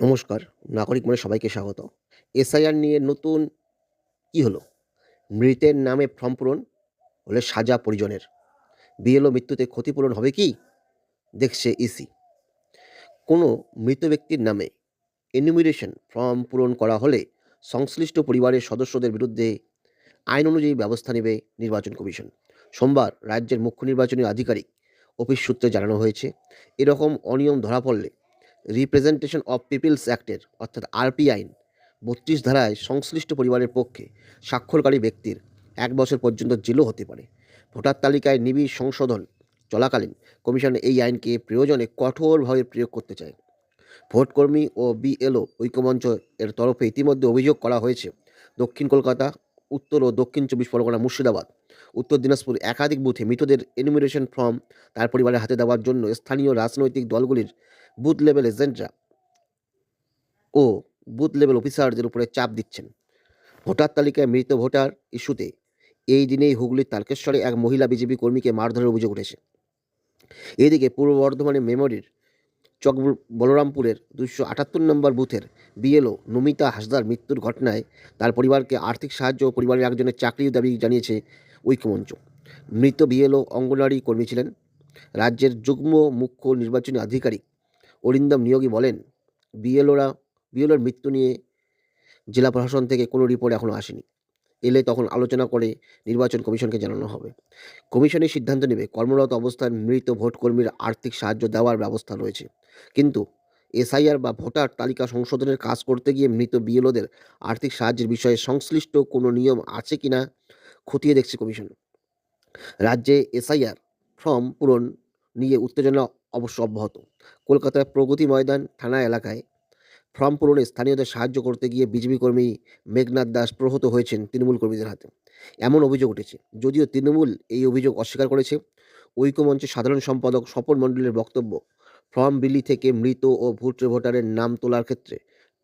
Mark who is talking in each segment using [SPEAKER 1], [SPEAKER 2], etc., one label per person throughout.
[SPEAKER 1] নমস্কার, নাগরিক মনে সবাইকে স্বাগত। এসআইআর নিয়ে নতুন কি হলো? মৃতের নামে ফর্ম পূরণ হলে সাজা পরিজনের। বিএলও মৃত্যুতে ক্ষতিপূরণ হবে কি? দেখছে ইসি। কোনো মৃত ব্যক্তির নামে এনিমিরেশন ফর্ম পূরণ করা হলে সংশ্লিষ্ট পরিবারের সদস্যদের বিরুদ্ধে আইন অনুযায়ী ব্যবস্থা নেবে নির্বাচন কমিশন। সোমবার রাজ্যের মুখ্য নির্বাচনী আধিকারিক অফিস সূত্রে জানানো হয়েছে, এরকম অনিয়ম ধরা পড়লে রিপ্রেজেন্টেশন অফ পিপলস অ্যাক্টের অর্থাৎ আরপি আইন, বত্রিশ ধারায় সংশ্লিষ্ট পরিবারের পক্ষে স্বাক্ষরকারী ব্যক্তির এক বছর পর্যন্ত জেলও হতে পারে। ভোটার তালিকায় নিবিড় সংশোধন চলাকালীন কমিশন এই আইনকে প্রয়োজনে কঠোরভাবে প্রয়োগ করতে চায়। ভোটকর্মী ও বিএলও ঐক্যমঞ্চ এর তরফে ইতিমধ্যে অভিযোগ করা হয়েছে, দক্ষিণ কলকাতা, উত্তর ও দক্ষিণ চব্বিশ পরগনা, মুর্শিদাবাদ, উত্তর দিনাজপুর একাধিক বুথে মৃতদের এনিমিনেশন ফর্ম তার পরিবারের হাতে দেওয়ার জন্য স্থানীয় রাজনৈতিক দলগুলির বুথ লেভেল এজেন্টরা ও বুথ লেভেল অফিসারদের উপরে চাপ দিচ্ছেন। ভোটার তালিকায় মৃত ভোটার ইস্যুতে এই দিনেই হুগলির তারকেশ্বরে এক মহিলা বিজেপি কর্মীকে মারধরের অভিযোগ উঠেছে। এদিকে পূর্ব বর্ধমানের মেমোরির চক বলরামপুরের দুশো আটাত্তর নম্বর বুথের বিএলও নমিতা হাসদার মৃত্যুর ঘটনায় তার পরিবারকে আর্থিক সাহায্য ও পরিবারের একজনের চাকরির দাবি জানিয়েছে ঐক্যমঞ্চ। মৃত বিএলও অঙ্গনওয়াড়ি কর্মী ছিলেন। রাজ্যের যুগ্ম মুখ্য নির্বাচনী আধিকারিক অরিন্দম নিয়োগী বলেন, বিএলওরা, বিএলওর মৃত্যু নিয়ে জেলা প্রশাসন থেকে কোনো রিপোর্ট এখনও আসেনি। এলে তখন আলোচনা করে নির্বাচন কমিশনকে জানানো হবে। কমিশনের সিদ্ধান্ত নেবে কর্মরত অবস্থায় মৃত ভোটকর্মীর আর্থিক সাহায্য দেওয়ার ব্যবস্থা রয়েছে। কিন্তু এসআইআর বা ভোটার তালিকা সংশোধনের কাজ করতে গিয়ে মৃত বিএলওদের আর্থিক সাহায্যের বিষয়ে সংশ্লিষ্ট কোনো নিয়ম আছে কি না খতিয়ে দেখছে কমিশন। রাজ্যে এসআইআর ফর্ম পূরণ নিয়ে উত্তেজনা অবশ্য অব্যাহত। কলকাতার প্রগতি ময়দান থানা এলাকায় ফর্ম পূরণে স্থানীয়দের সাহায্য করতে গিয়ে বিজেপি কর্মী মেঘনাথ দাস প্রহত হয়েছেন তৃণমূল কর্মীদের হাতে। এমন অভিযোগ উঠেছে, যদিও তৃণমূল এই অভিযোগ অস্বীকার করেছে। ঐক্যমঞ্চের সাধারণ সম্পাদক স্বপন মণ্ডলের বক্তব্য, ফর্ম বিলি থেকে মৃত ও ভোট ভোটারের নাম তোলার ক্ষেত্রে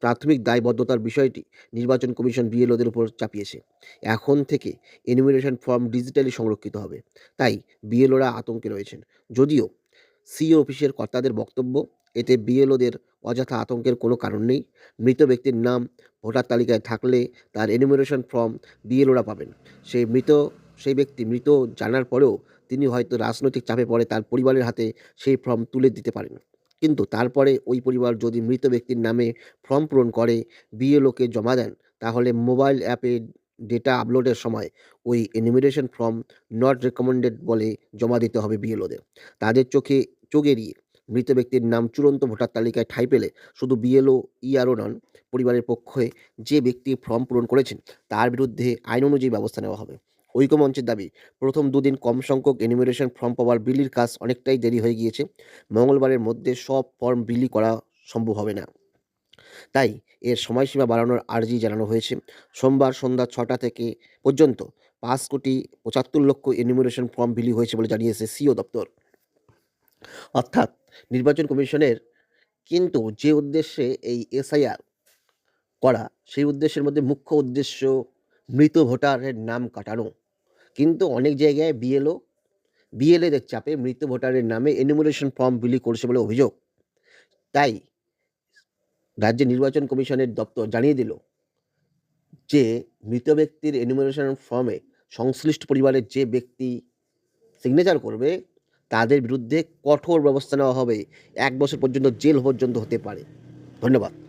[SPEAKER 1] প্রাথমিক দায়বদ্ধতার বিষয়টি নির্বাচন কমিশন বিএলওদের উপর চাপিয়েছে। এখন থেকে এনিমিনেশন ফর্ম ডিজিটালি সংরক্ষিত হবে। তাই বিএলওরা আতঙ্কে রয়েছেন। যদিও সিও অফিসের কর্তাদের বক্তব্য, এতে বিএলওদের অযথা আতঙ্কের কোনো কারণ নেই। মৃত ব্যক্তির নাম, ভোটার তালিকায় থাকলে তার এনিমিনেশন ফর্ম বিএলওরা পাবেন। সেই মৃত, সেই ব্যক্তি মৃত জানার পরেও তিনি হয়তো রাজনৈতিক চাপে পড়ে তার পরিবারের হাতে সেই ফর্ম তুলে দিতে পারেন। কিন্তু তারপরে ওই পরিবার যদি মৃত ব্যক্তির নামে ফর্ম পূরণ করে, বিএলওকে জমা দেন, তাহলে মোবাইল অ্যাপে ডেটা আপলোডের সময় ওই এনিমিনেশন ফর্ম নট রেকমেন্ডেড বলে জমা দিতে হবে বিএলওদের। তাদের চোখে চোখ এড়িয়ে। মৃত ব্যক্তির নাম চূড়ান্ত ভোটার তালিকায় ঠাঁই পেলে শুধু বিএলও, ইআরও নন, পরিবারের পক্ষে যে ব্যক্তি ফর্ম পূরণ করেছেন তার বিরুদ্ধে আইন অনুযায়ী ব্যবস্থা নেওয়া হবে। ঐক্যমঞ্চের দাবি, প্রথম দুদিন কম সংখ্যক এনিমিনেশন ফর্ম পাওয়ার বিলির কাজ অনেকটাই দেরি হয়ে গিয়েছে। মঙ্গলবারের মধ্যে সব ফর্ম বিলি করা সম্ভব হবে না। তাই এর সময়সীমা বাড়ানোর আর্জি জানানো হয়েছে। সোমবার সন্ধ্যা ছটা থেকে পর্যন্ত পাঁচ কোটি পঁচাত্তর লক্ষ এনিমিনেশন ফর্ম বিলি হয়েছে বলে জানিয়েছে সিও দপ্তর। অর্থাৎ নির্বাচন কমিশনের কিন্তু যে উদ্দেশ্যে এই এসআইআর করা, সেই উদ্দেশ্যের মধ্যে মুখ্য উদ্দেশ্য মৃত ভোটারের নাম কাটানো। কিন্তু অনেক জায়গায় বিএলও বিএলএদের চাপে মৃত ভোটারের নামে এনিমুলেশন ফর্ম বিলি করছে বলে অভিযোগ। তাই রাজ্য নির্বাচন কমিশনের দপ্তর জানিয়ে দিল যে, মৃত ব্যক্তির এনিমুলেশন ফর্মে সংশ্লিষ্ট পরিবারের যে ব্যক্তি সিগনেচার করবে তাদের বিরুদ্ধে কঠোর ব্যবস্থা নেওয়া হবে। এক বছর পর্যন্ত জেল পর্যন্ত হতে পারে। ধন্যবাদ।